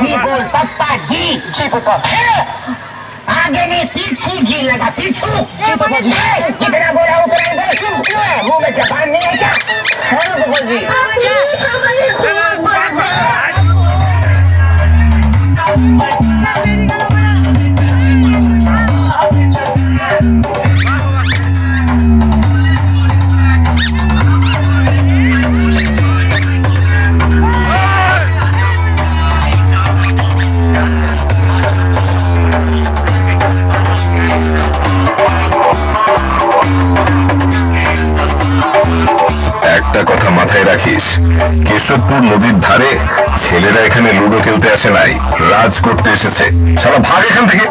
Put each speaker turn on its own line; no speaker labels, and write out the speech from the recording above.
जी बोल पप्पा जी जी पप्पा आगे नहीं पीछू जी लगा पीछू। जी पप्पा जी कितना बोला वो बोला बोल क्यों है मुँह में जबान नहीं है क्या? हेलो पप्पा जी
একটা কথা মাথায় রাখিস। কেশবপুর নদীর ধারে ছেলেরা এখানে লুডো খেলতে আসে নাই। রাজ করতে এসেছে। সারা ভাগ এখান থেকে।